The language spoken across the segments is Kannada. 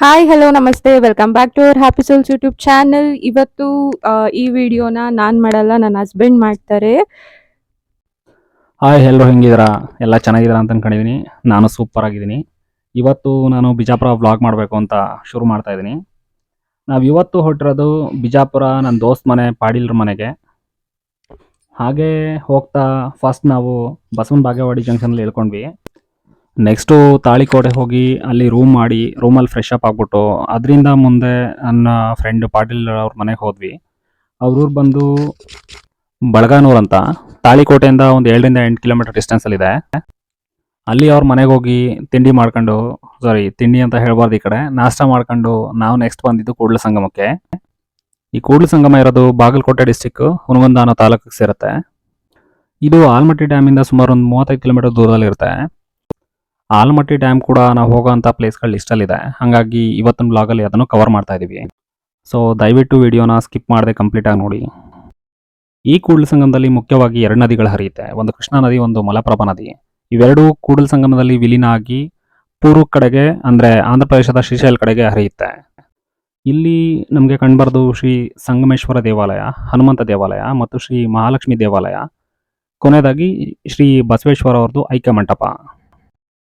ಹಾಯ್ ಹಲೋ ನಮಸ್ತೆ welcome back to our happy souls YouTube channel ಇವತ್ತು ಈ ವಿಡಿಯೋನ ನಾನು ಮಾಡಲ್ಲ, ನನ್ನ ಹಸ್ಬೆಂಡ್ ಮಾಡ್ತಾರೆ. ಹಾಯ್ ಎಲ್ಲರೂ ಹೆಂಗಿದ್ದೀರಾ? ಎಲ್ಲ ಚೆನ್ನಾಗಿದ್ದೀರಾ ಅಂತ ಅನ್ಕೊಂಡಿದ್ದೀನಿ ನಾನು ಸೂಪರ್ ಆಗಿದ್ದೀನಿ. ಇವತ್ತು ನಾನು ಬಿಜಾಪುರ ವ್ಲಾಗ್ ಮಾಡಬೇಕು ಅಂತ ಶುರು ಮಾಡ್ತಾ ಇದ್ದೀನಿ. ನಾವು ಇವತ್ತು ಹೊರಟಿರೋದು ಬಿಜಾಪುರ ನನ್ನ ದೋಸ್ತ್ ಮನೆ, ಪಾಡೀಲ್ರ ಮನೆಗೆ. ಹಾಗೆ ಹೋಗ್ತಾ ಫಸ್ಟ್ ನಾವು ಬಸವನ ಬಾಗೇವಾಡಿ ಜಂಕ್ಷನಲ್ಲಿ ಇಳ್ಕೊಂಡ್ವಿ. ನೆಕ್ಸ್ಟು ತಾಳಿಕೋಟೆ ಹೋಗಿ ಅಲ್ಲಿ ರೂಮ್ ಮಾಡಿ ರೂಮಲ್ಲಿ ಫ್ರೆಶ್ ಅಪ್ ಆಗ್ಬಿಟ್ಟು ಅದರಿಂದ ಮುಂದೆ ನನ್ನ ಫ್ರೆಂಡ್ ಪಾಟೀಲ್ ಅವ್ರ ಮನೆಗೆ ಹೋದ್ವಿ. ಅವ್ರೂರು ಬಂದು ಬಳಗಾನೂರ್ ಅಂತ. ತಾಳಿಕೋಟೆಯಿಂದ ಒಂದು ಏಳರಿಂದ ಎಂಟು ಕಿಲೋಮೀಟರ್ ಡಿಸ್ಟೆನ್ಸಲ್ಲಿದೆ ಅಲ್ಲಿ ಅವ್ರ ಮನೆಗೆ ಹೋಗಿ ತಿಂಡಿ ಮಾಡ್ಕೊಂಡು ಸಾರಿ ತಿಂಡಿ ಅಂತ ಹೇಳ್ಬಾರ್ದು ಈ ಕಡೆ, ನಾಷ್ಟ ಮಾಡ್ಕೊಂಡು ನಾವು ನೆಕ್ಸ್ಟ್ ಬಂದಿದ್ದು ಕೂಡಲ ಸಂಗಮಕ್ಕೆ. ಈ ಕೂಡಲ ಸಂಗಮ ಇರೋದು ಬಾಗಲಕೋಟೆ ಡಿಸ್ಟಿಕ್ ಹುನಗುಂದ ಅನ್ನೋ ತಾಲೂಕಿಗೆ ಸೇರುತ್ತೆ. ಇದು ಆಲ್ಮಟ್ಟಿ ಡ್ಯಾಮಿಂದ ಸುಮಾರು ಒಂದು ಮೂವತ್ತೈದು ಕಿಲೋಮೀಟರ್ ದೂರದಲ್ಲಿರುತ್ತೆ. ಆಲ್ಮಟ್ಟಿ ಡ್ಯಾಮ್ ಕೂಡ ನಾವು ಹೋಗೋಂಥ ಪ್ಲೇಸ್ಗಳು ಲಿಸ್ಟಲ್ಲಿದೆ ಹಾಗಾಗಿ ಇವತ್ತಿನ ಬ್ಲಾಗಲ್ಲಿ ಅದನ್ನು ಕವರ್ ಮಾಡ್ತಾ ಇದ್ದೀವಿ ಸೊ ದಯವಿಟ್ಟು ವಿಡಿಯೋನ ಸ್ಕಿಪ್ ಮಾಡದೆ ಕಂಪ್ಲೀಟಾಗಿ ನೋಡಿ. ಈ ಕೂಡಲ ಸಂಗಮದಲ್ಲಿ ಮುಖ್ಯವಾಗಿ ಎರಡು ನದಿಗಳು ಹರಿಯುತ್ತೆ. ಒಂದು ಕೃಷ್ಣಾ ನದಿ, ಒಂದು ಮಲಪ್ರಭಾ ನದಿ. ಇವೆರಡೂ ಕೂಡಲ ಸಂಗಮದಲ್ಲಿ ವಿಲೀನ ಆಗಿ ಪೂರ್ವ ಕಡೆಗೆ ಅಂದ್ರೆ ಆಂಧ್ರ ಪ್ರದೇಶದ ಶ್ರೀಶೈಲ್ ಕಡೆಗೆ ಹರಿಯುತ್ತೆ. ಇಲ್ಲಿ ನಮಗೆ ಕಂಡುಬರೋದು ಶ್ರೀ ಸಂಗಮೇಶ್ವರ ದೇವಾಲಯ, ಹನುಮಂತ ದೇವಾಲಯ ಮತ್ತು ಶ್ರೀ ಮಹಾಲಕ್ಷ್ಮಿ ದೇವಾಲಯ. ಕೊನೆಯದಾಗಿ ಶ್ರೀ ಬಸವೇಶ್ವರ ಅವ್ರದ್ದು ಐಕ್ಯ ಮಂಟಪ.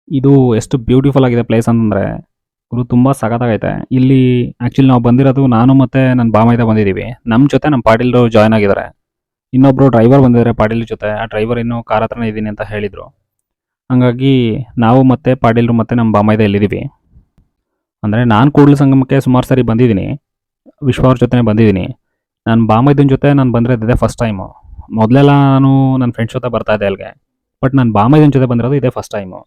ಇದು ಎಷ್ಟು ಬ್ಯೂಟಿಫುಲ್ ಆಗಿದೆ ಪ್ಲೇಸ್ ಅಂತಂದರೆ, ಗುರು ತುಂಬ ಸಖತ್ತಾಗೈತೆ ಇಲ್ಲಿ ಆ್ಯಕ್ಚುಲಿ ನಾವು ಬಂದಿರೋದು ನಾನು ಮತ್ತೆ ನನ್ನ ಬಾಮೈದ ಬಂದಿದ್ದೀವಿ ನಮ್ಮ ಜೊತೆ ನಮ್ಮ ಪಾಟೀಲ್ರು ಜಾಯ್ನ್ ಆಗಿದ್ದಾರೆ. ಇನ್ನೊಬ್ಬರು ಡ್ರೈವರ್ ಬಂದಿದ್ದಾರೆ ಪಾಟೀಲ್ ಜೊತೆ. ಆ ಡ್ರೈವರ್ ಇನ್ನೂ ಕಾರ್ ಹತ್ರನೇ ಇದ್ದೀನಿ ಅಂತ ಹೇಳಿದರು. ಹಾಗಾಗಿ ನಾವು ಮತ್ತೆ ಪಾಟೀಲ್ರು ಮತ್ತೆ ನಮ್ಮ ಬಾಮೈದ ಇಲ್ಲಿದ್ದೀವಿ ಅಂದರೆ ನಾನು ಕೂಡಲ ಸಂಗಮಕ್ಕೆ ಸುಮಾರು ಸರಿ ಬಂದಿದ್ದೀನಿ. ವಿಶ್ವ ಅವ್ರ ಜೊತೆ ಬಂದಿದ್ದೀನಿ. ನಾನು ಬಾಮೈದನ ಜೊತೆ ನಾನು ಬಂದಿರೋದು ಇದೇ ಫಸ್ಟ್ ಟೈಮು ಮೊದಲೆಲ್ಲ ನಾನು ನನ್ನ ಫ್ರೆಂಡ್ಸ್ ಜೊತೆ ಬರ್ತಾ ಇದ್ದೆ ಅಲ್ಲಿಗೆ ಬಟ್ ನಾನು ಬಾಮೈದನ ಜೊತೆ ಬಂದಿರೋದು ಇದೇ ಫಸ್ಟ್ ಟೈಮು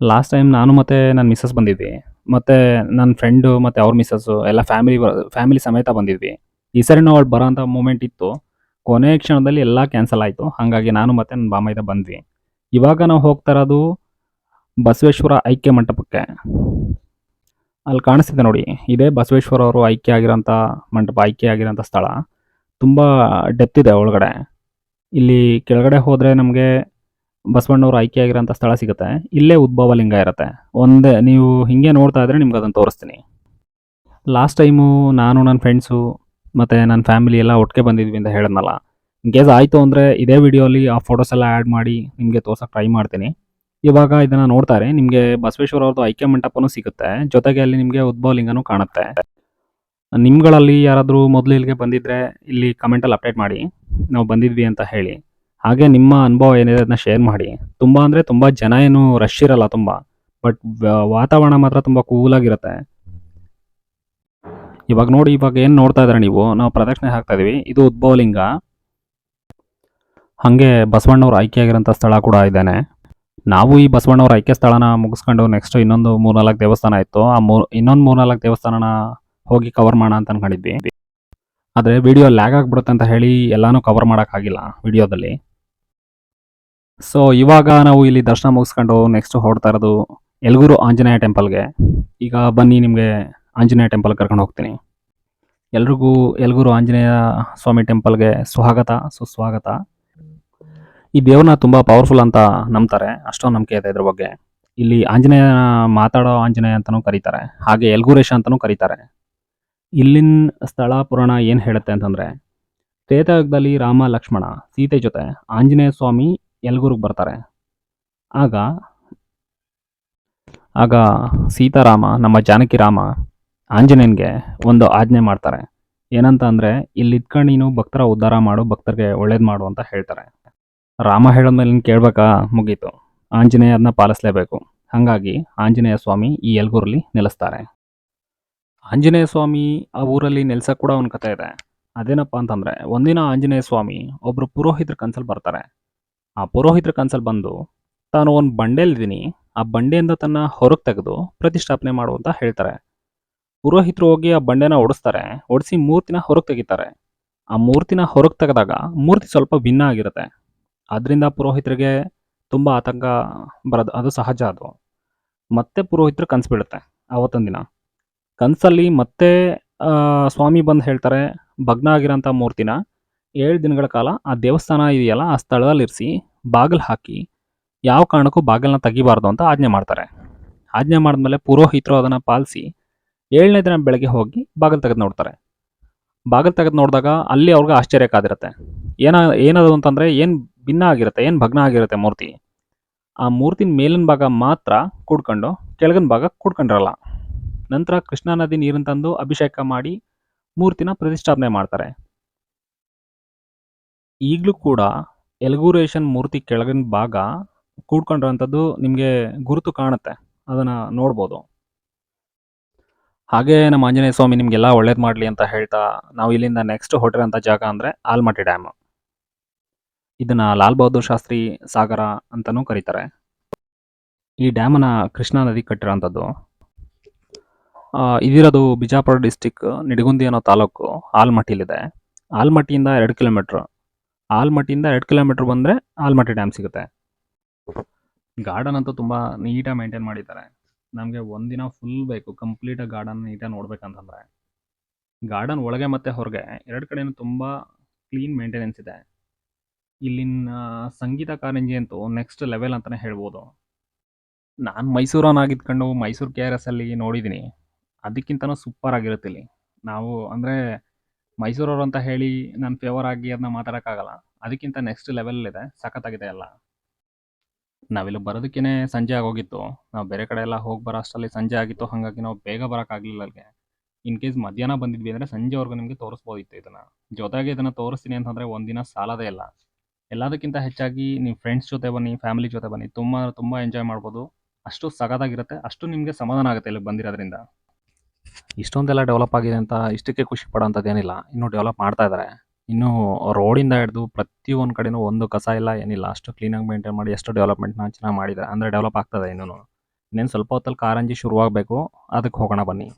ಲಾಸ್ಟ್ ಟೈಮ್ ನಾನು ಮತ್ತೆ ನನ್ನ ಮಿಸ್ಸಸ್ ಬಂದಿದ್ವಿ. ಮತ್ತು ನನ್ನ ಫ್ರೆಂಡು ಮತ್ತೆ ಅವ್ರ ಮಿಸ್ಸಸ್ಸು ಎಲ್ಲ ಫ್ಯಾಮಿಲಿ ಫ್ಯಾಮಿಲಿ ಸಮೇತ ಬಂದಿದ್ವಿ. ಈ ಸರಿ ನಾವು ಬರೋಂಥ ಮೂಮೆಂಟ್ ಇತ್ತು. ಕೊನೆ ಕ್ಷಣದಲ್ಲಿ ಎಲ್ಲ ಕ್ಯಾನ್ಸಲ್ ಆಯಿತು. ಹಾಗಾಗಿ ನಾನು ಮತ್ತೆ ನನ್ನ ಬಾಮೈದ ಬಂದ್ವಿ. ಇವಾಗ ನಾವು ಹೋಗ್ತಾ ಇರೋದು ಬಸವೇಶ್ವರ ಐಕ್ಯ ಮಂಟಪಕ್ಕೆ. ಅಲ್ಲಿ ಕಾಣಿಸ್ತಿದೆ ನೋಡಿ. ಇದೇ ಬಸವೇಶ್ವರ ಅವರು ಐಕ್ಯ ಆಗಿರೋಂಥ ಮಂಟಪ ಐಕ್ಯ ಆಗಿರೋಂಥ ಸ್ಥಳ. ತುಂಬ ಡೆಪ್ತ್ ಇದೆ ಒಳಗಡೆ. ಇಲ್ಲಿ ಕೆಳಗಡೆ ಹೋದರೆ ನಮಗೆ ಬಸವಣ್ಣವ್ರು ಆಯ್ಕೆ ಆಗಿರೋಂಥ ಸ್ಥಳ ಸಿಗುತ್ತೆ. ಇಲ್ಲೇ ಉದ್ಭವ ಲಿಂಗ ಇರುತ್ತೆ. ಒಂದೇ, ನೀವು ಹಿಂಗೆ ನೋಡ್ತಾ ಇದ್ರೆ ನಿಮ್ಗೆ ಅದನ್ನು ತೋರಿಸ್ತೀನಿ. ಲಾಸ್ಟ್ ಟೈಮು ನಾನು ನನ್ನ ಫ್ರೆಂಡ್ಸು ಮತ್ತು ನನ್ನ ಫ್ಯಾಮಿಲಿ ಎಲ್ಲ ಒಟ್ಟಿಗೆ ಬಂದಿದ್ವಿ ಅಂತ ಹೇಳಿದ್ನಲ್ಲ. ಇನ್ ಕೇಸ್ ಆಯಿತು ಅಂದರೆ ಇದೇ ವಿಡಿಯೋಲಿ ಆ ಫೋಟೋಸ್ ಎಲ್ಲ ಆ್ಯಡ್ ಮಾಡಿ ನಿಮಗೆ ತೋರ್ಸೋಕೆ ಟ್ರೈ ಮಾಡ್ತೀನಿ. ಇವಾಗ ಇದನ್ನ ನೋಡ್ತಾರೆ. ನಿಮಗೆ ಬಸವೇಶ್ವರ ಅವ್ರದ್ದು ಐಕ್ಯ ಮಂಟಪನೂ ಸಿಗುತ್ತೆ. ಜೊತೆಗೆ ಅಲ್ಲಿ ನಿಮಗೆ ಉದ್ಭವಲಿಂಗನೂ ಕಾಣುತ್ತೆ. ನಿಮ್ಗಳಲ್ಲಿ ಯಾರಾದರೂ ಮೊದಲು ಇಲ್ಲಿಗೆ ಬಂದಿದ್ರೆ ಇಲ್ಲಿ ಕಮೆಂಟಲ್ಲಿ ಅಪ್ಡೇಟ್ ಮಾಡಿ. ನಾವು ಬಂದಿದ್ವಿ ಅಂತ ಹೇಳಿ. ಹಾಗೆ ನಿಮ್ಮ ಅನುಭವ ಏನಿದೆ ಅದನ್ನ ಶೇರ್ ಮಾಡಿ. ತುಂಬ ಅಂದರೆ ತುಂಬ ಜನ ಏನು ರಶ್ ಇರಲ್ಲ ತುಂಬ. ಬಟ್ ವಾತಾವರಣ ಮಾತ್ರ ತುಂಬ ಕೂಲಾಗಿರುತ್ತೆ ಇವಾಗ ನೋಡಿ, ಇವಾಗ ಏನು ನೋಡ್ತಾ ಇದ್ದಾರೆ ನೀವು? ನಾವು ಪ್ರದಕ್ಷಿಣೆ ಹಾಕ್ತಾ ಇದೀವಿ. ಇದು ಉದ್ಭವಲಿಂಗ. ಹಾಗೆ ಬಸವಣ್ಣವ್ರ ಆಯ್ಕೆ ಆಗಿರೋಂಥ ಸ್ಥಳ ಕೂಡ ಇದ್ದಾನೆ ನಾವು ಈ ಬಸವಣ್ಣವ್ರ ಐಕ್ಯ ಸ್ಥಳನ ಮುಗಿಸ್ಕೊಂಡು ನೆಕ್ಸ್ಟ್ ಇನ್ನೊಂದು ಮೂರ್ನಾಲ್ಕು ದೇವಸ್ಥಾನ ಇತ್ತು. ಆ ಮೂರ್, ಇನ್ನೊಂದು ಮೂರ್ನಾಲ್ಕು ದೇವಸ್ಥಾನನ ಹೋಗಿ ಕವರ್ ಮಾಡೋಣ ಅಂತ ಅನ್ಕೊಂಡಿದ್ವಿ. ಆದರೆ ವಿಡಿಯೋ ಲ್ಯಾಗ್ ಆಗಿಬಿಡುತ್ತೆ ಅಂತ ಹೇಳಿ ಎಲ್ಲಾನು ಕವರ್ ಮಾಡೋಕ್ಕಾಗಿಲ್ಲ ವಿಡಿಯೋದಲ್ಲಿ. ಸೊ ಇವಾಗ ನಾವು ಇಲ್ಲಿ ದರ್ಶನ ಮುಗಿಸ್ಕೊಂಡು ನೆಕ್ಸ್ಟ್ ಹೊರಡ್ತಾ ಇರೋದು ಎಲ್ಗೂರು ಆಂಜನೇಯ ಟೆಂಪಲ್ಗೆ. ಈಗ ಬನ್ನಿ ನಿಮಗೆ ಆಂಜನೇಯ ಟೆಂಪಲ್ ಕರ್ಕೊಂಡು ಹೋಗ್ತೀನಿ. ಎಲ್ರಿಗೂ ಎಲ್ಗೂರು ಆಂಜನೇಯ ಸ್ವಾಮಿ ಟೆಂಪಲ್ಗೆ ಸ್ವಾಗತ, ಸುಸ್ವಾಗತ. ಈ ದೇವ್ರನ್ನ ತುಂಬ ಪವರ್ಫುಲ್ ಅಂತ ನಂಬ್ತಾರೆ. ಅಷ್ಟೊಂದು ನಂಬಿಕೆ ಇದೆ ಇದ್ರ ಬಗ್ಗೆ. ಇಲ್ಲಿ ಆಂಜನೇಯ ಮಾತಾಡೋ ಆಂಜನೇಯ ಅಂತಲೂ ಕರೀತಾರೆ. ಹಾಗೆ ಎಲ್ಗುರೇಶ ಅಂತಲೂ ಕರೀತಾರೆ. ಇಲ್ಲಿನ ಸ್ಥಳ ಪುರಾಣ ಏನು ಹೇಳುತ್ತೆ ಅಂತಂದರೆ, ತ್ರೇತಾಯುಗದಲ್ಲಿ ರಾಮ, ಲಕ್ಷ್ಮಣ, ಸೀತೆ ಜೊತೆ ಆಂಜನೇಯ ಸ್ವಾಮಿ ಎಲ್ಗುರಿಗೆ ಬರ್ತಾರೆ. ಆಗ ಆಗ ಸೀತಾರಾಮ, ನಮ್ಮ ಜಾನಕಿ ರಾಮ ಆಂಜನೇಯನಿಗೆ ಒಂದು ಆಜ್ಞೆ ಮಾಡ್ತಾರೆ. ಏನಂತ ಅಂದರೆ, ಇಲ್ಲಿ ಇದ್ಕೊಂಡು ನೀನು ಭಕ್ತರ ಉದ್ಧಾರ ಮಾಡು, ಭಕ್ತರಿಗೆ ಒಳ್ಳೇದು ಮಾಡು ಅಂತ ಹೇಳ್ತಾರೆ. ರಾಮ ಹೇಳಿದ್ಮೇಲೆ ನೀನು ಕೇಳಬೇಕಾ? ಮುಗೀತು. ಆಂಜನೇಯರನ್ನ ಪಾಲಿಸಲೇಬೇಕು. ಹಾಗಾಗಿ ಆಂಜನೇಯ ಸ್ವಾಮಿ ಈ ಯಲಗೂರಲ್ಲಿ ನೆಲೆಸ್ತಾರೆ. ಆಂಜನೇಯ ಸ್ವಾಮಿ ಆ ಊರಲ್ಲಿ ನೆಲೆಸಕ್ಕೆ ಕೂಡ ಒಂದು ಕಥೆ ಇದೆ. ಅದೇನಪ್ಪ ಅಂತಂದರೆ, ಒಂದಿನ ಆಂಜನೇಯ ಸ್ವಾಮಿ ಒಬ್ಬರು ಪುರೋಹಿತರ ಕನ್ಸಲ್ಲಿ ಬರ್ತಾರೆ. ಆ ಪುರೋಹಿತರ ಕನ್ಸಲ್ಲಿ ಬಂದು, ತಾನು ಒಂದು ಬಂಡೆಯಲ್ಲಿದ್ದೀನಿ. ಆ ಬಂಡೆಯಿಂದ ತನ್ನ ಹೊರಗೆ ತೆಗೆದು ಪ್ರತಿಷ್ಠಾಪನೆ ಮಾಡು ಅಂತ ಹೇಳ್ತಾರೆ. ಪುರೋಹಿತರು ಹೋಗಿ ಆ ಬಂಡೆನ ಓಡಿಸ್ತಾರೆ ಓಡಿಸಿ ಮೂರ್ತಿನ ಹೊರಗೆ ತೆಗಿತಾರೆ. ಆ ಮೂರ್ತಿನ ಹೊರಗೆ ತೆಗೆದಾಗ ಮೂರ್ತಿ ಸ್ವಲ್ಪ ಭಿನ್ನ ಆಗಿರುತ್ತೆ. ಅದರಿಂದ ಪುರೋಹಿತರಿಗೆ ತುಂಬ ಆತಂಕ ಬರೋದು, ಅದು ಸಹಜ ಅದು. ಮತ್ತೆ ಪುರೋಹಿತರು ಕನಸು ಬೀಳುತ್ತೆ ಆವತ್ತೊಂದು ದಿನ. ಕನಸಲ್ಲಿ ಮತ್ತೆ ಸ್ವಾಮಿ ಬಂದು ಹೇಳ್ತಾರೆ, ಭಗ್ನ ಆಗಿರೋಂಥ ಮೂರ್ತಿನ ಏಳು ದಿನಗಳ ಕಾಲ ಆ ದೇವಸ್ಥಾನ ಇದೆಯಲ್ಲ, ಆ ಸ್ಥಳದಲ್ಲಿ ಇರಿಸಿ ಬಾಗಿಲು ಹಾಕಿ, ಯಾವ ಕಾರಣಕ್ಕೂ ಬಾಗಿಲನ್ನ ತೆಗಿಬಾರ್ದು ಅಂತ ಆಜ್ಞೆ ಮಾಡ್ತಾರೆ. ಆಜ್ಞೆ ಮಾಡಿದ್ಮೇಲೆ ಪುರೋಹಿತರು ಅದನ್ನು ಪಾಲಿಸಿ ಏಳನೇ ದಿನ ಬೆಳಗ್ಗೆ ಹೋಗಿ ಬಾಗಿಲು ತೆಗೆದು ನೋಡ್ತಾರೆ. ಬಾಗಿಲು ತೆಗೆದು ನೋಡಿದಾಗ ಅಲ್ಲಿ ಅವ್ರಿಗೆ ಆಶ್ಚರ್ಯ ಕಾದಿರುತ್ತೆ ಏನ, ಏನದು ಅಂತಂದರೆ ಏನು ಭಿನ್ನ ಆಗಿರುತ್ತೆ ಏನು ಭಗ್ನ ಆಗಿರುತ್ತೆ ಮೂರ್ತಿ? ಆ ಮೂರ್ತಿನ ಮೇಲಿನ ಭಾಗ ಮಾತ್ರ ಕೂಡ್ಕೊಂಡು ಕೆಳಗಿನ ಭಾಗ ಕೂಡ್ಕೊಂಡಿರಲ್ಲ. ನಂತರ ಕೃಷ್ಣಾ ನದಿ ನೀರನ್ನು ತಂದು ಅಭಿಷೇಕ ಮಾಡಿ ಮೂರ್ತಿನ ಪ್ರತಿಷ್ಠಾಪನೆ ಮಾಡ್ತಾರೆ. ಈಗಲೂ ಕೂಡ ಎಲ್ಗೂರೇಷನ್ ಮೂರ್ತಿ ಕೆಳಗಿನ ಭಾಗ ಕೂಡ್ಕೊಂಡಿರೋಂಥದ್ದು ನಿಮಗೆ ಗುರುತು ಕಾಣುತ್ತೆ. ಅದನ್ನು ನೋಡ್ಬೋದು. ಹಾಗೆ ನಮ್ಮ ಆಂಜನೇಯ ಸ್ವಾಮಿ ನಿಮಗೆಲ್ಲ ಒಳ್ಳೇದು ಮಾಡಲಿ ಅಂತ ಹೇಳ್ತಾ ನಾವು ಇಲ್ಲಿಂದ ನೆಕ್ಸ್ಟ್ ಹೊರಟಿರೋಂಥ ಜಾಗ ಅಂದರೆ ಆಲ್ಮಟ್ಟಿ ಡ್ಯಾಮ್. ಇದನ್ನು ಲಾಲ್ ಬಹದ್ದೂರ್ ಶಾಸ್ತ್ರಿ ಸಾಗರ ಅಂತಾನೂ ಕರೀತಾರೆ. ಈ ಡ್ಯಾಮನ್ನು ಕೃಷ್ಣಾ ನದಿ ಕಟ್ಟಿರೋಂಥದ್ದು. ಇದಿರೋದು ಬಿಜಾಪುರ ಡಿಸ್ಟಿಕ್ ನಿಡಗುಂದಿ ಅನ್ನೋ ತಾಲೂಕು ಆಲ್ಮಟ್ಟಿಲಿದೆ. ಆಲ್ಮಟ್ಟಿಯಿಂದ ಎರಡು ಕಿಲೋಮೀಟ್ರ್. ಆಲ್ಮಟ್ಟಿಯಿಂದ ಎರಡು ಕಿಲೋಮೀಟ್ರ್ ಬಂದರೆ ಆಲ್ಮಟ್ಟಿ ಡ್ಯಾಮ್ ಸಿಗುತ್ತೆ. ಗಾರ್ಡನ್ ಅಂತೂ ತುಂಬ ನೀಟಾಗಿ ಮೇಂಟೈನ್ ಮಾಡಿದ್ದಾರೆ. ನಮಗೆ ಒಂದಿನ ಫುಲ್ ಬೇಕು ಕಂಪ್ಲೀಟಾಗಿ ಗಾರ್ಡನ್ ನೀಟಾಗಿ ನೋಡ್ಬೇಕಂತಂದರೆ. ಗಾರ್ಡನ್ ಒಳಗೆ ಮತ್ತು ಹೊರಗೆ ಎರಡು ಕಡೆನೂ ತುಂಬ ಕ್ಲೀನ್ ಮೇಂಟೆನೆನ್ಸ್ ಇದೆ. ಇಲ್ಲಿನ ಸಂಗೀತ ಕಾರಂಜಿ ಅಂತೂ ನೆಕ್ಸ್ಟ್ ಲೆವೆಲ್ ಅಂತಲೇ ಹೇಳ್ಬೋದು. ನಾನು ಮೈಸೂರವನಾಗಿದ್ಕೊಂಡು ಮೈಸೂರು ಕೆ ಆರ್ ಎಸ್ ಅಲ್ಲಿ ನೋಡಿದ್ದೀನಿ ಅದಕ್ಕಿಂತನೂ ಸೂಪರ್ ಆಗಿರುತ್ತೆ ಇಲ್ಲಿ. ನಾವು ಅಂದರೆ ಮೈಸೂರವ್ರು ಅಂತ ಹೇಳಿ ನಾನು ಫೇವರ್ ಆಗಿ ಅದನ್ನ ಮಾತಾಡೋಕ್ಕಾಗಲ್ಲ. ಅದಕ್ಕಿಂತ ನೆಕ್ಸ್ಟ್ ಲೆವೆಲ್ ಇದೆ. ಸಖತ್ತಾಗಿದೆ ಎಲ್ಲ. ನಾವಿಲ್ಲಿ ಬರೋದಕ್ಕೇ ಸಂಜೆ ಆಗೋಗಿತ್ತು. ನಾವು ಬೇರೆ ಕಡೆ ಎಲ್ಲ ಹೋಗಿ ಬರೋ ಅಷ್ಟರಲ್ಲಿ ಸಂಜೆ ಆಗಿತ್ತು. ಹಾಗಾಗಿ ನಾವು ಬೇಗ ಬರೋಕ್ಕಾಗಲಿಲ್ಲ ಅಲ್ಲಿಗೆ. ಇನ್ ಕೇಸ್ ಮಧ್ಯಾಹ್ನ ಬಂದಿದ್ವಿ ಅಂದರೆ ಸಂಜೆವರೆಗೂ ನಿಮಗೆ ತೋರಿಸ್ಬೋದಿತ್ತು ಇದನ್ನು. ಜೊತೆಗೆ ಇದನ್ನು ತೋರಿಸ್ತೀನಿ ಅಂತಂದರೆ ಒಂದಿನ ಸಾಲದೇ ಇಲ್ಲ. ಎಲ್ಲದಕ್ಕಿಂತ ಹೆಚ್ಚಾಗಿ ನೀವು ಫ್ರೆಂಡ್ಸ್ ಜೊತೆ ಬನ್ನಿ ಫ್ಯಾಮಿಲಿ ಜೊತೆ ಬನ್ನಿ, ತುಂಬ ತುಂಬ ಎಂಜಾಯ್ ಮಾಡ್ಬೋದು. ಅಷ್ಟು ಸಗದಾಗಿರುತ್ತೆ, ಅಷ್ಟು ನಿಮಗೆ ಸಮಾಧಾನ ಆಗುತ್ತೆ ಇಲ್ಲಿ ಬಂದಿರೋದ್ರಿಂದ. ಇಷ್ಟೊಂದೆಲ್ಲ ಡೆವಲಪ್ ಆಗಿದೆ ಅಂತ ಇಷ್ಟಕ್ಕೆ ಖುಷಿ ಪಡೋಂಥದ್ದೇನಿಲ್ಲ ಇನ್ನೂ ಡೆವಲಪ್ ಮಾಡ್ತಾ ಇದ್ದಾರೆ ಇನ್ನೂ ರೋಡಿಂದ ಹಿಡಿದು ಪ್ರತಿಯೊಂದು ಕಡೆನೂ ಒಂದು ಕಸ ಇಲ್ಲ, ಏನಿಲ್ಲ. ಅಷ್ಟು ಕ್ಲೀನಾಗಿ ಮೇಂಟೈನ್ ಮಾಡಿ ಎಷ್ಟು ಡೆವಲಪ್ಮೆಂಟ್ನ ಚೆನ್ನಾಗಿ ಮಾಡಿದ್ದಾರೆ ಅಂದರೆ ಡೆವಲಪ್ ಆಗ್ತದೆ ಇನ್ನೂ ಇನ್ನೇನು ಸ್ವಲ್ಪ ಹೊತ್ತಲ್ಲಿ ಕಾರಂಜಿ ಶುರುವಾಗಬೇಕು. ಅದಕ್ಕೆ ಹೋಗೋಣ ಬನ್ನಿ.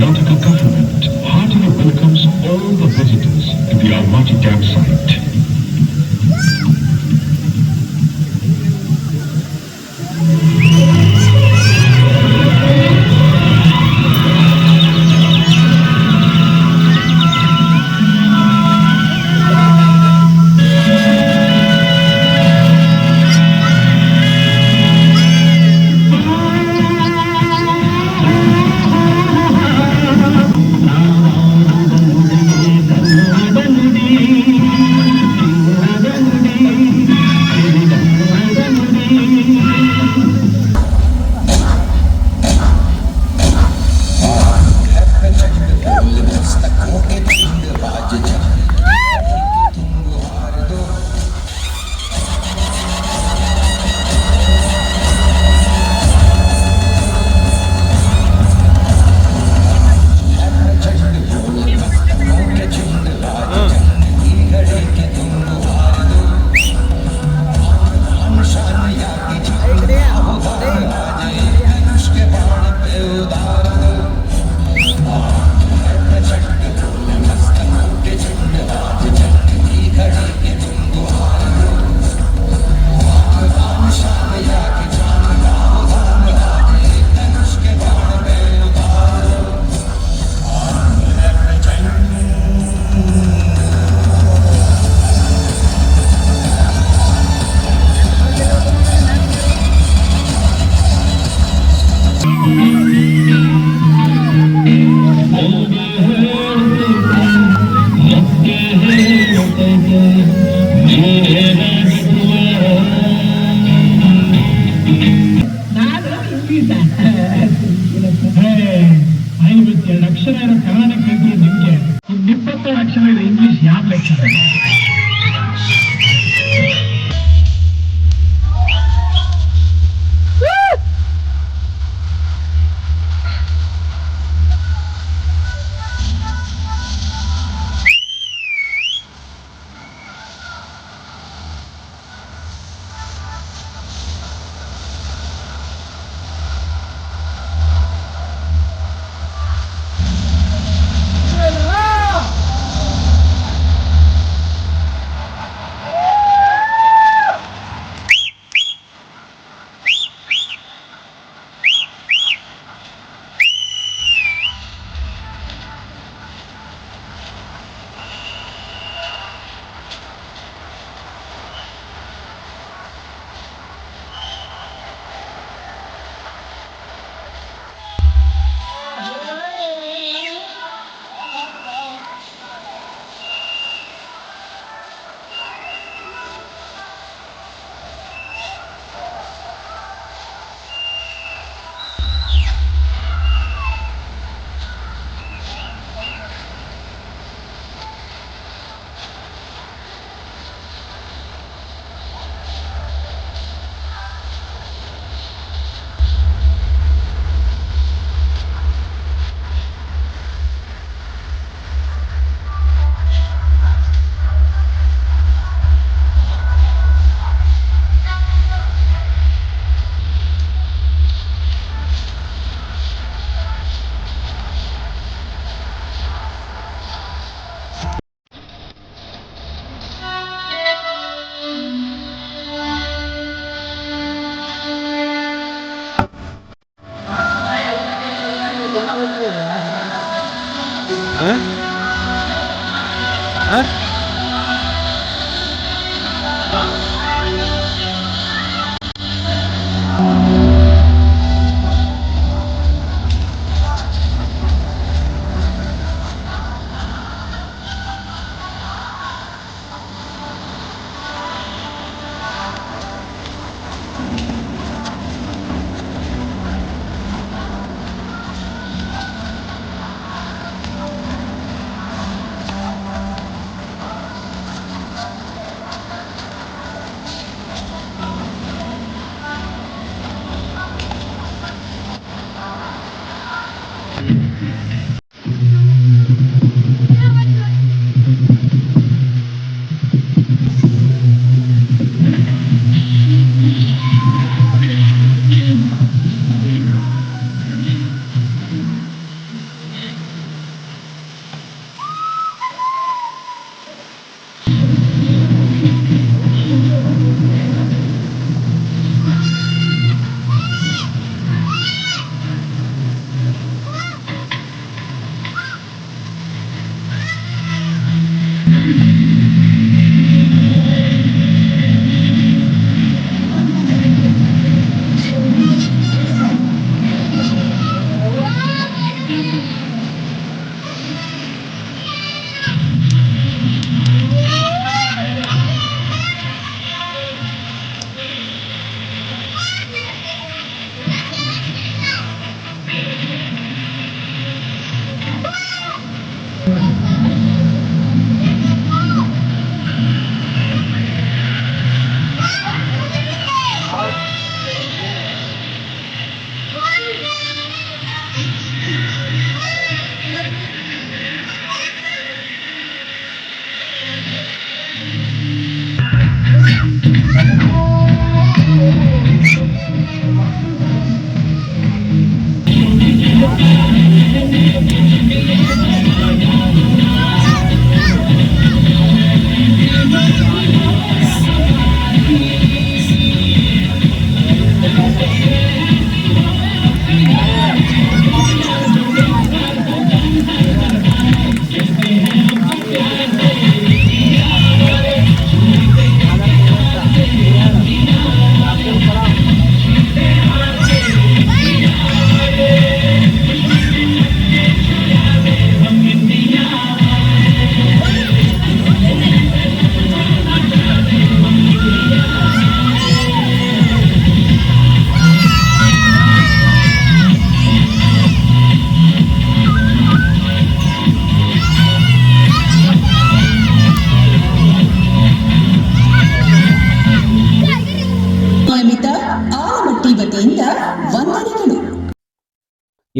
aeronautical company.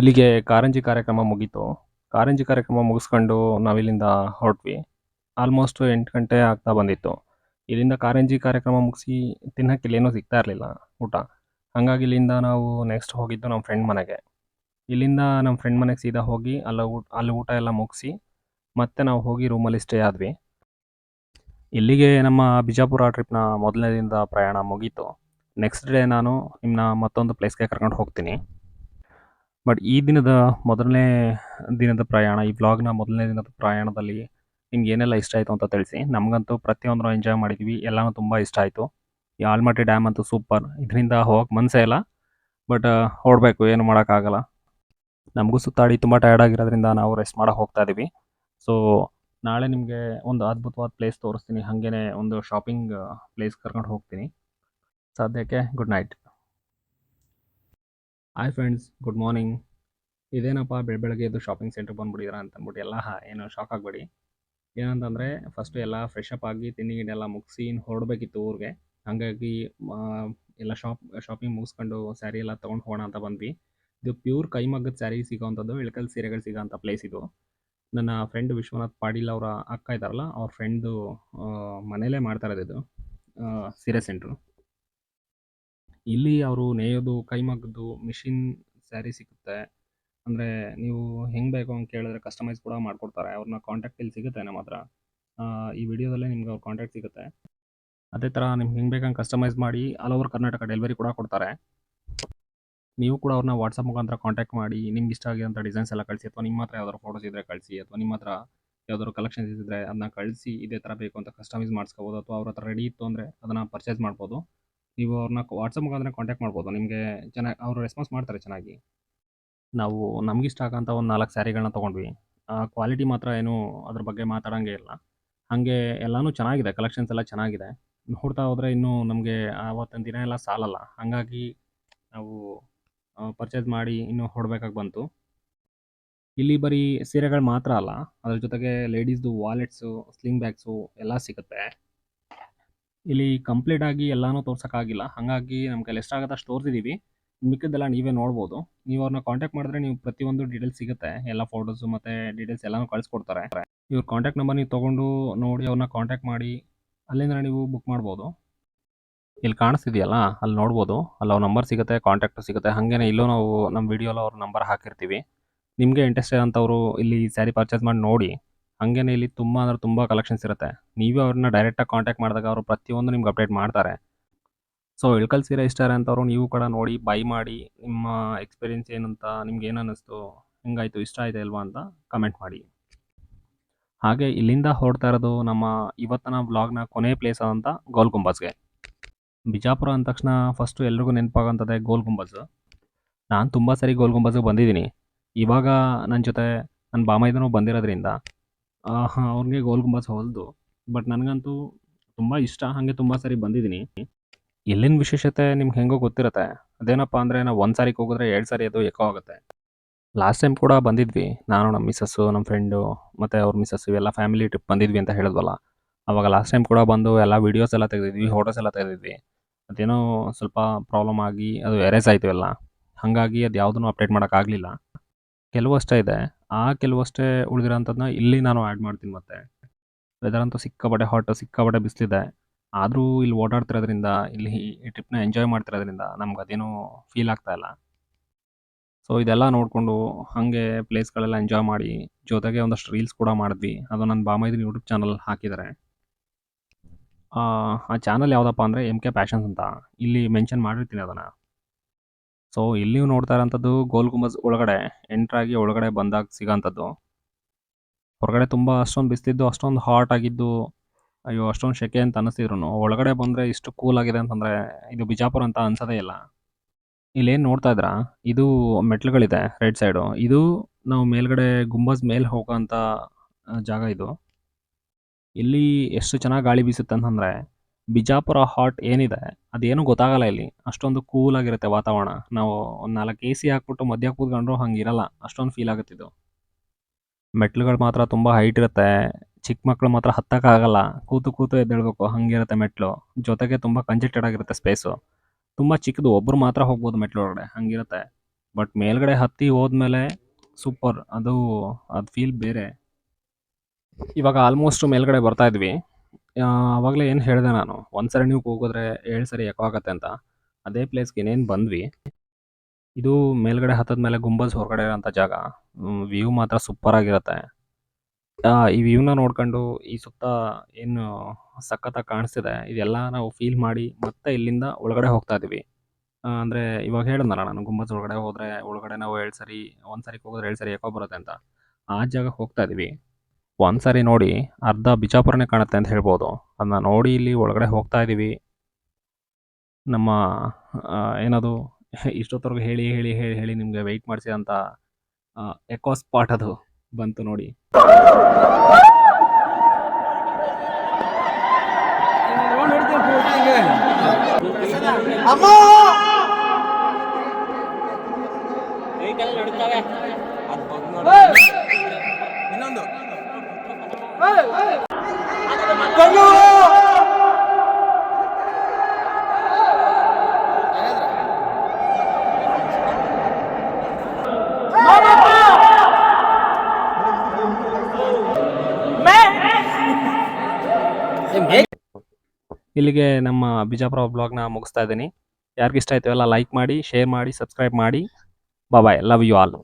ಇಲ್ಲಿಗೆ ಕಾರಂಜಿ ಕಾರ್ಯಕ್ರಮ ಮುಗೀತು. ಕಾರಂಜಿ ಕಾರ್ಯಕ್ರಮ ಮುಗಿಸ್ಕೊಂಡು ನಾವಿಲ್ಲಿಂದ ಹೊರಟ್ವಿ. ಆಲ್ಮೋಸ್ಟ್ ಎಂಟು ಗಂಟೆ ಆಗ್ತಾ ಬಂದಿತ್ತು. ಇಲ್ಲಿಂದ ಕಾರಂಜಿ ಕಾರ್ಯಕ್ರಮ ಮುಗಿಸಿ ತಿನ್ನಕ್ಕೆ ಇಲ್ಲೇನೂ ಸಿಗ್ತಾ ಇರಲಿಲ್ಲ, ಊಟ. ಹಾಗಾಗಿ ಇಲ್ಲಿಂದ ನಾವು ನೆಕ್ಸ್ಟ್ ಹೋಗಿದ್ದು ನಮ್ಮ ಫ್ರೆಂಡ್ ಮನೆಗೆ. ಇಲ್ಲಿಂದ ನಮ್ಮ ಫ್ರೆಂಡ್ ಮನೆಗೆ ಸೀದಾ ಹೋಗಿ ಅಲ್ಲಿ ಊಟ ಅಲ್ಲಿ ಊಟ ಎಲ್ಲ ಮುಗಿಸಿ ಮತ್ತೆ ನಾವು ಹೋಗಿ ರೂಮಲ್ಲಿ ಸ್ಟೇ ಆದ್ವಿ. ಇಲ್ಲಿಗೆ ನಮ್ಮ ಬಿಜಾಪುರ ಟ್ರಿಪ್ನ ಮೊದಲನೇ ದಿನದ ಪ್ರಯಾಣ ಮುಗೀತು. ನೆಕ್ಸ್ಟ್ ಡೇ ನಾನು ನಿಮ್ಮನ್ನ ಮತ್ತೊಂದು ಪ್ಲೇಸ್ಗೆ ಕರ್ಕೊಂಡು ಹೋಗ್ತೀನಿ. ಬಟ್ ಈ ದಿನದ ಮೊದಲನೇ ದಿನದ ಪ್ರಯಾಣ, ಈ ವ್ಲಾಗ್ನ ಮೊದಲನೇ ದಿನದ ಪ್ರಯಾಣದಲ್ಲಿ ನಿಮ್ಗೆ ಏನೆಲ್ಲ ಇಷ್ಟ ಆಯಿತು ಅಂತ ತಿಳಿಸಿ. ನಮಗಂತೂ ಪ್ರತಿಯೊಂದನ್ನು ಎಂಜಾಯ್ ಮಾಡಿದ್ವಿ. ಎಲ್ಲನೂ ತುಂಬ ಇಷ್ಟ ಆಯಿತು. ಈ ಆಲ್ಮಟ್ಟಿ ಡ್ಯಾಮ್ ಅಂತೂ ಸೂಪರ್ ಇದರಿಂದ ಹೋಗಕ್ಕೆ ಮನಸ್ಸೇ ಇಲ್ಲ. ಬಟ್ ಓಡಬೇಕು. ಏನು ಮಾಡೋಕ್ಕಾಗಲ್ಲ. ನಮಗೂ ಸುತ್ತಾಡಿ ತುಂಬ ಟಯರ್ಡ್ ಆಗಿರೋದ್ರಿಂದ ನಾವು ರೆಸ್ಟ್ ಮಾಡೋಕೆ ಹೋಗ್ತಾ ಇದ್ದೀವಿ ಸೊ ನಾಳೆ ನಿಮಗೆ ಒಂದು ಅದ್ಭುತವಾದ ಪ್ಲೇಸ್ ತೋರಿಸ್ತೀನಿ. ಹಾಗೇ ಒಂದು ಶಾಪಿಂಗ್ ಪ್ಲೇಸ್ ಕರ್ಕೊಂಡು ಹೋಗ್ತೀನಿ. ಸದ್ಯಕ್ಕೆ good night hi friends good morning ಇದೇನಪ್ಪ ಬೆಳ ಬೆಳಗ್ಗೆ ಇದು ಶಾಪಿಂಗ್ ಸೆಂಟರ್ ಬಂದ್ಬಿಟ್ಟಿದ್ದೀರಾ ಅಂತ ಅಂದ್ಬಿಟ್ಟು ಎಲ್ಲ ಏನು ಶಾಕ್ ಆಗಬೇಡಿ. ಏನಂತಂದರೆ ಫಸ್ಟು ಎಲ್ಲ ಫ್ರೆಶ್ ಅಪ್ ಆಗಿ ತಿಂಡಿ ಎಲ್ಲ ಮುಗಿಸಿ ಇನ್ನು ಹೊರಡಬೇಕಿತ್ತು ಊರಿಗೆ. ಹಾಗಾಗಿ ಎಲ್ಲ ಶಾಪ್ ಶಾಪಿಂಗ್ ಮುಗಿಸ್ಕೊಂಡು ಸ್ಯಾರಿ ಎಲ್ಲ ತೊಗೊಂಡು ಹೋಗೋಣ ಅಂತ ಬಂದ್ವಿ. ಇದು ಪ್ಯೂರ್ ಕೈಮಗ್ಗದ ಸ್ಯಾರಿ ಸಿಗೋವಂಥದ್ದು ಇಳಕಲ್ ಸೀರೆಗಳು ಸಿಗೋಂಥ ಪ್ಲೇಸ್ ಇದು. ನನ್ನ ಫ್ರೆಂಡ್ ವಿಶ್ವನಾಥ್ ಪಾಟೀಲ್ ಅವರ ಅಕ್ಕ ಇದ್ದಾರಲ್ಲ, ಅವ್ರ ಫ್ರೆಂಡ್ದು ಮನೇಲೇ ಮಾಡ್ತಾ ಇರೋದು ಸೀರೆ ಸೆಂಟ್ರು ಇಲ್ಲಿ ಅವರು ನೇಯೋದು ಕೈಮಗ್ಗದ್ದು ಮಿಷಿನ್ ಸ್ಯಾರಿ ಸಿಗುತ್ತೆ. ಅಂದರೆ ನೀವು ಹೆಂಗೆ ಬೇಕು ಅಂತ ಕೇಳಿದ್ರೆ ಕಸ್ಟಮೈಸ್ ಕೂಡ ಮಾಡಿಕೊಡ್ತಾರೆ. ಅವ್ರನ್ನ ಕಾಂಟ್ಯಾಕ್ಟ್ ಇಲ್ಲಿ ಸಿಗುತ್ತೆ ನಮ್ಮ ಹತ್ರ. ಈ ವಿಡಿಯೋದಲ್ಲೇ ನಿಮ್ಗೆ ಅವ್ರ ಕಾಂಟ್ಯಾಕ್ಟ್ ಸಿಗುತ್ತೆ. ಅದೇ ಥರ ನಿಮ್ಗೆ ಹೆಂಗೆ ಬೇಕಂಗೆ ಕಸ್ಟಮೈಸ್ ಮಾಡಿ ಆಲ್ ಓವರ್ ಕರ್ನಾಟಕ ಡೆಲಿವರಿ ಕೂಡ ಕೊಡ್ತಾರೆ. ನೀವು ಕೂಡ ಅವ್ರನ್ನ ವಾಟ್ಸಪ್ ಮುಖಾಂತರ ಕಾಂಟ್ಯಾಕ್ಟ್ ಮಾಡಿ, ನಿಮ್ಗೆ ಇಷ್ಟ ಆಗಿರೋಂಥ ಡಿಸೈನ್ಸ್ ಎಲ್ಲ ಕಳಿಸಿ ಅಥವಾ ನಿಮ್ಮ ಹತ್ರ ಯಾವ್ದಾದ್ರು ಫೋಟೋಸ್ ಇದ್ದರೆ ಕಳಿಸಿ ಅಥವಾ ನಿಮ್ಮ ಹತ್ರ ಯಾವ್ದಾದ್ರು ಕಲೆಕ್ಷನ್ಸ್ ಇದ್ದರೆ ಅದನ್ನ ಕಳಿಸಿ ಇದೇ ಥರ ಬೇಕು ಅಂತ ಕಸ್ಟಮೈಸ್ ಮಾಡಿಸ್ಕೋಬೋದು ಅಥವಾ ಅವ್ರ ಹತ್ರ ರೆಡಿ ಇತ್ತು ಅಂದರೆ ಅದನ್ನು ಪರ್ಚೇಸ್ ಮಾಡ್ಬೋದು. ನೀವು ಅವ್ರನ್ನ ವಾಟ್ಸಪ್ ಮುಖಾಂತರ ಕಾಂಟ್ಯಾಕ್ಟ್ ಮಾಡ್ಬೋದು. ನಿಮಗೆ ಚೆನ್ನಾಗಿ ಅವರು ರೆಸ್ಪಾನ್ಸ್ ಮಾಡ್ತಾರೆ ಚೆನ್ನಾಗಿ. ನಾವು ನಮಗಿಷ್ಟ ಆಗೋಂಥ ಒಂದು ನಾಲ್ಕು ಸ್ಯಾರಿಗಳನ್ನ ತೊಗೊಂಡ್ವಿ. ಕ್ವಾಲಿಟಿ ಮಾತ್ರ ಏನು ಅದ್ರ ಬಗ್ಗೆ ಮಾತಾಡೋಂಗೆ ಇಲ್ಲ. ಹಾಗೆ ಎಲ್ಲನೂ ಚೆನ್ನಾಗಿದೆ ಕಲೆಕ್ಷನ್ಸ್ ಎಲ್ಲ ಚೆನ್ನಾಗಿದೆ. ನೋಡ್ತಾ ಹೋದರೆ ಇನ್ನೂ ನಮಗೆ ಆವತ್ತಿನ ದಿನ ಎಲ್ಲ ಸಾಲಲ್ಲ. ಹಾಗಾಗಿ ನಾವು ಪರ್ಚೇಸ್ ಮಾಡಿ ಇನ್ನೂ ಹೊಡ್ಬೇಕಾಗಿ ಬಂತು. ಇಲ್ಲಿ ಬರೀ ಸೀರೆಗಳು ಮಾತ್ರ ಅಲ್ಲ, ಅದ್ರ ಜೊತೆಗೆ ಲೇಡೀಸ್ದು ವಾಲೆಟ್ಸು ಸ್ಲಿಂಗ್ ಬ್ಯಾಗ್ಸು ಎಲ್ಲ ಸಿಗುತ್ತೆ. ಇಲ್ಲಿ ಕಂಪ್ಲೀಟ್ ಆಗಿ ಎಲ್ಲಾನು ತೋರ್ಸೋಕ್ಕಾಗಿಲ್ಲ. ಹಾಗಾಗಿ ನಮ್ಮ ಕೈಲಿ ಅಷ್ಟು ತೋರಿಸಿದ್ದೀವಿ ಮಿಕ್ಕಿದ್ದೆಲ್ಲ ನೀವೇ ನೋಡ್ಬೋದು. ನೀವು ಅವ್ರನ್ನ ಕಾಂಟ್ಯಾಕ್ಟ್ ಮಾಡಿದ್ರೆ ನೀವು ಪ್ರತಿಯೊಂದು ಡೀಟೇಲ್ಸ್ ಸಿಗುತ್ತೆ. ಎಲ್ಲ ಫೋಟೋಸು ಮತ್ತು ಡೀಟೇಲ್ಸ್ ಎಲ್ಲಾನು ಕಳಿಸ್ಕೊಡ್ತಾರೆ. ಇವ್ರ ಕಾಂಟ್ಯಾಕ್ಟ್ ನಂಬರ್ ನೀವು ತೊಗೊಂಡು ನೋಡಿ ಅವ್ರನ್ನ ಕಾಂಟ್ಯಾಕ್ಟ್ ಮಾಡಿ ಅಲ್ಲಿಂದ ನೀವು ಬುಕ್ ಮಾಡ್ಬೋದು. ಇಲ್ಲಿ ಕಾಣಿಸ್ತಿದೆಯಲ್ಲ, ಅಲ್ಲಿ ನೋಡ್ಬೋದು. ಅಲ್ಲಿ ಅವ್ರ ನಂಬರ್ ಸಿಗುತ್ತೆ ಕಾಂಟ್ಯಾಕ್ಟ್ ಸಿಗುತ್ತೆ. ಹಾಗೇನೆ ಇಲ್ಲೂ ನಾವು ನಮ್ಮ ವಿಡಿಯೋలో ಅವ್ರ ನಂಬರ್ ಹಾಕಿರ್ತೀವಿ. ನಿಮಗೆ ಇಂಟ್ರೆಸ್ಟೆಡ್ ಅಂತವರು ಇಲ್ಲಿ ಸ್ಯಾರಿ ಪರ್ಚೇಸ್ ಮಾಡಿ ನೋಡಿ. ಹಾಗೇನೆ ಇಲ್ಲಿ ತುಂಬ ಅಂದರೆ ತುಂಬ ಕಲೆಕ್ಷನ್ಸ್ ಇರುತ್ತೆ. ನೀವೇ ಅವ್ರನ್ನ ಡೈರೆಕ್ಟಾಗಿ ಕಾಂಟ್ಯಾಕ್ಟ್ ಮಾಡಿದಾಗ ಅವರು ಪ್ರತಿಯೊಂದು ನಿಮ್ಗೆ ಅಪ್ಡೇಟ್ ಮಾಡ್ತಾರೆ. ಸೊ ಇಳ್ಕಲ್ ಸೀರೆ ಇಷ್ಟ ಅಂತವ್ರು ನೀವು ಕೂಡ ನೋಡಿ ಬೈ ಮಾಡಿ, ನಿಮ್ಮ ಎಕ್ಸ್ಪೀರಿಯನ್ಸ್ ಏನಂತ, ನಿಮ್ಗೆ ಏನು ಅನ್ನಿಸ್ತು, ಹೆಂಗಾಯ್ತು, ಇಷ್ಟ ಆಯ್ತಾ ಇಲ್ವಾ ಅಂತ ಕಮೆಂಟ್ ಮಾಡಿ. ಹಾಗೆ ಇಲ್ಲಿಂದ ಹೊರಡ್ತಾ ಇರೋದು ನಮ್ಮ ಇವತ್ತಿನ ವ್ಲಾಗ್ನ ಕೊನೆ ಪ್ಲೇಸ್ ಆದಂಥ ಗೋಲ್ ಗುಂಬಸ್ಗೆ ಬಿಜಾಪುರ ಅಂದ ತಕ್ಷಣ ಫಸ್ಟು ಎಲ್ರಿಗೂ ನೆನಪಾಗೋಂಥದ್ದೇ ಗೋಲ್ ಗುಂಬಸ್ ನಾನು ತುಂಬ ಸರಿ ಗೋಲ್ ಗುಂಬಸ್ಗೆ ಬಂದಿದ್ದೀನಿ. ಇವಾಗ ನನ್ನ ಜೊತೆ ನನ್ನ ಬಾಮೈದನೂ ಬಂದಿರೋದ್ರಿಂದ ಅವ್ರಿಗೆ ಗೋಲ್ ಗುಂಬಸ್ ಹೊಲ್ದು ಬಟ್ ನನಗಂತೂ ತುಂಬ ಇಷ್ಟ, ಹಾಗೆ ತುಂಬ ಸರಿ ಬಂದಿದ್ದೀನಿ. ಇಲ್ಲಿನ ವಿಶೇಷತೆ ನಿಮ್ಗೆ ಹೆಂಗೋ ಗೊತ್ತಿರುತ್ತೆ. ಅದೇನಪ್ಪ ಅಂದರೆ ನಾವು ಒಂದು ಸಾರಿಗೆ ಹೋಗಿದ್ರೆ ಎರಡು ಸಾರಿ ಅದು ಎಕೋ ಆಗುತ್ತೆ. ಲಾಸ್ಟ್ ಟೈಮ್ ಕೂಡ ಬಂದಿದ್ವಿ. ನಾನು ನಮ್ಮ ಮಿಸ್ಸಸ್ಸು ನಮ್ಮ ಫ್ರೆಂಡು ಮತ್ತು ಅವ್ರ ಮಿಸ್ಸಸ್ ಇವೆಲ್ಲ ಫ್ಯಾಮಿಲಿ ಟ್ರಿಪ್ ಬಂದಿದ್ವಿ ಅಂತ ಹೇಳಿದ್ವಲ್ಲ. ಅವಾಗ ಲಾಸ್ಟ್ ಟೈಮ್ ಕೂಡ ಬಂದು ಎಲ್ಲ ವೀಡಿಯೋಸ್ ಎಲ್ಲ ತೆಗೆದಿದ್ವಿ ಫೋಟೋಸ್ ಎಲ್ಲ ತೆಗೆದಿದ್ವಿ. ಅದೇನೋ ಸ್ವಲ್ಪ ಪ್ರಾಬ್ಲಮ್ ಆಗಿ ಅದು ಎರೇಸ್ ಆಯಿತು ಎಲ್ಲ. ಹಾಗಾಗಿ ಅದು ಯಾವುದನ್ನು ಅಪ್ಡೇಟ್ ಮಾಡೋಕ್ಕಾಗಲಿಲ್ಲ ಕೆಲವಷ್ಟೇ ಇದೆ. ಆ ಕೆಲವಷ್ಟೇ ಉಳಿದಿರೋಂಥದ್ದನ್ನ ಇಲ್ಲಿ ನಾನು ಆ್ಯಡ್ ಮಾಡ್ತೀನಿ ಮತ್ತೆ. ವೆದರ್ ಅಂತೂ ಸಿಕ್ಕಾಪಟ್ಟೆ ಹಾಟ್ ಸಿಕ್ಕಾಪಟ್ಟೆ ಬಿಸಿಲಿದೆ. ಆದರೂ ಇಲ್ಲಿ ಓಡಾಡ್ತಿರೋದ್ರಿಂದ, ಇಲ್ಲಿ ಈ ಟ್ರಿಪ್ನ ಎಂಜಾಯ್ ಮಾಡ್ತಿರೋದ್ರಿಂದ ನಮ್ಗೆ ಅದೇನೂ ಫೀಲ್ ಆಗ್ತಾ ಇಲ್ಲ. ಸೊ ಇದೆಲ್ಲ ನೋಡಿಕೊಂಡು ಹಾಗೆ ಪ್ಲೇಸ್ಗಳೆಲ್ಲ ಎಂಜಾಯ್ ಮಾಡಿ, ಜೊತೆಗೆ ಒಂದಷ್ಟು ರೀಲ್ಸ್ ಕೂಡ ಮಾಡಿದ್ವಿ. ಅದು ನನ್ನ ಬಾಮೈದಿನ ಯೂಟ್ಯೂಬ್ ಚಾನಲ್ ಹಾಕಿದ್ದಾರೆ ಆ ಆ ಚಾನಲ್ ಯಾವುದಪ್ಪ ಅಂದರೆ ಎಂ ಕೆ ಪ್ಯಾಷನ್ಸ್ ಅಂತ. ಇಲ್ಲಿ ಮೆನ್ಷನ್ ಮಾಡಿರ್ತೀನಿ ಅದನ್ನು. ಸೊ ಇಲ್ಲಿ ನೀವು ನೋಡ್ತಾ ಇರೋಂಥದ್ದು ಗೋಲ್ ಗುಂಬಜ್ ಒಳಗಡೆ ಎಂಟ್ರಾಗಿ ಒಳಗಡೆ ಬಂದಾಗ ಸಿಗೋಂಥದ್ದು. ಹೊರಗಡೆ ತುಂಬ ಅಷ್ಟೊಂದು ಬಿಸಿಲಿದ್ದು ಅಷ್ಟೊಂದು ಹಾಟ್ ಆಗಿದ್ದು ಅಯ್ಯೋ ಅಷ್ಟೊಂದು ಶೆಕೆ ಅಂತ ಅನ್ನಿಸ್ತಿದ್ರು ಒಳಗಡೆ ಬಂದರೆ ಇಷ್ಟು ಕೂಲ್ ಆಗಿದೆ ಅಂತಂದರೆ ಇದು ಬಿಜಾಪುರ ಅಂತ ಅನ್ಸೋದೇ ಇಲ್ಲ. ಇಲ್ಲೇನು ನೋಡ್ತಾ ಇದ್ರ ಇದು ಮೆಟ್ಲುಗಳಿದೆ ರೈಟ್ ಸೈಡು ಇದು ನಾವು ಮೇಲ್ಗಡೆ ಗುಂಬಜ್ ಮೇಲೆ ಆ, ಜಾಗ ಇದು. ಇಲ್ಲಿ ಎಷ್ಟು ಚೆನ್ನಾಗಿ ಗಾಳಿ ಬೀಸುತ್ತೆ ಅಂತಂದರೆ ಬಿಜಾಪುರ ಹಾಟ್ ಏನಿದೆ, ಅದೇನು ಗೊತ್ತಾಗಲ್ಲ ಇಲ್ಲಿ. ಅಷ್ಟೊಂದು ಕೂಲ್ ಆಗಿರುತ್ತೆ ವಾತಾವರಣ. ನಾವು ಒಂದು ನಾಲ್ಕು ಎ ಸಿ ಹಾಕ್ಬಿಟ್ಟು ಮಧ್ಯ ಕೂತ್ಕೊಂಡ್ರು ಹಂಗೆ ಇರಲ್ಲ. ಅಷ್ಟೊಂದು ಫೀಲ್ ಆಗುತ್ತಿದ್ದು ಮೆಟ್ಲುಗಳು ಮಾತ್ರ ತುಂಬ ಹೈಟ್ ಇರುತ್ತೆ. ಚಿಕ್ಕ ಮಕ್ಕಳು ಮಾತ್ರ ಹತ್ತಕ್ಕಾಗಲ್ಲ. ಕೂತು ಕೂತು ಎದ್ದೇಳಬೇಕು. ಹಂಗಿರುತ್ತೆ ಮೆಟ್ಲು ಜೊತೆಗೆ ತುಂಬ ಕಂಜೆಕ್ಟೆಡ್ ಆಗಿರುತ್ತೆ ಸ್ಪೇಸು ತುಂಬ ಚಿಕ್ಕದು. ಒಬ್ಬರು ಮಾತ್ರ ಹೋಗ್ಬೋದು ಮೆಟ್ಲು ಒಳಗಡೆ. ಹಂಗಿರುತ್ತೆ. ಬಟ್ ಮೇಲ್ಗಡೆ ಹತ್ತಿ ಹೋದ್ಮೇಲೆ ಸೂಪರ್ ಅದು ಅದು ಫೀಲ್ ಬೇರೆ. ಇವಾಗ ಆಲ್ಮೋಸ್ಟ್ ಮೇಲ್ಗಡೆ ಬರ್ತಾ ಇದ್ವಿ. ಅವಾಗಲೇ ಏನು ಹೇಳಿದೆ ನಾನು ಒಂದು ಸರಿ ನೀವು ಹೋಗಿದ್ರೆ ಏಳು ಸರಿ ಎಕೋ ಆಗತ್ತೆ ಅಂತ. ಅದೇ ಪ್ಲೇಸ್ಗೆ ಇನ್ನೇನು ಬಂದ್ವಿ. ಇದು ಮೇಲ್ಗಡೆ ಹತ್ತದ ಮೇಲೆ ಗುಂಬಜ್ ಹೊರಗಡೆ ಇರೋಂಥ ಜಾಗ. ವ್ಯೂ ಮಾತ್ರ ಸೂಪರ್ ಆಗಿರುತ್ತೆ. ಈ ವ್ಯೂನ ನೋಡ್ಕೊಂಡು ಈ ಸುತ್ತ ಏನು ಸಖತ್ತಾಗಿ ಕಾಣಿಸ್ತಿದೆ, ಇದೆಲ್ಲ ನಾವು ಫೀಲ್ ಮಾಡಿ ಮತ್ತೆ ಇಲ್ಲಿಂದ ಒಳಗಡೆ ಹೋಗ್ತಾ ಇದೀವಿ ಅಂದರೆ ಇವಾಗ ಹೇಳಿದ್ನಲ್ಲ ನಾನು, ಗುಂಬಜ್ ಒಳಗಡೆ ಹೋದ್ರೆ ಒಳಗಡೆ ನಾವು ಏಳು ಸರಿ ಒಂದು ಸರಿ ಹೋಗಿದ್ರೆ ಏಳು ಸರಿ ಯಾಕೋ ಬರುತ್ತೆ ಅಂತ. ಆ ಜಾಗಕ್ಕೆ ಹೋಗ್ತಾ ಇದೀವಿ ಒಂದು ಸರಿ ನೋಡಿ ಅರ್ಧ ಬಿಜಾಪುರನೇ ಕಾಣುತ್ತೆ ಅಂತ ಹೇಳ್ಬೋದು. ಅದನ್ನ ನೋಡಿ ಇಲ್ಲಿ ಒಳಗಡೆ ಹೋಗ್ತಾ ಇದೀವಿ. ನಮ್ಮ ಏನದು ಇಷ್ಟೊತ್ತವರೆಗೂ ಹೇಳಿ ಹೇಳಿ ಹೇಳಿ ಹೇಳಿ ನಿಮಗೆ ವೆಯ್ಟ್ ಮಾಡಿಸಿದಂಥ ಎಕೋ ಸ್ಪಾಟ್ ಅದು ಬಂತು ನೋಡಿ. ಇಲ್ಲಿಗೆ ನಮ್ಮ ಬಿಜಾಪುರ ಬ್ಲಾಗ್ನ ಮುಗಿಸ್ತಾ ಇದ್ದೀನಿ. ಯಾರಿಗಿಷ್ಟ ಆಯ್ತು ಎಲ್ಲ ಲೈಕ್ ಮಾಡಿ ಶೇರ್ ಮಾಡಿ ಸಬ್ಸ್ಕ್ರೈಬ್ ಮಾಡಿ. Bye love you all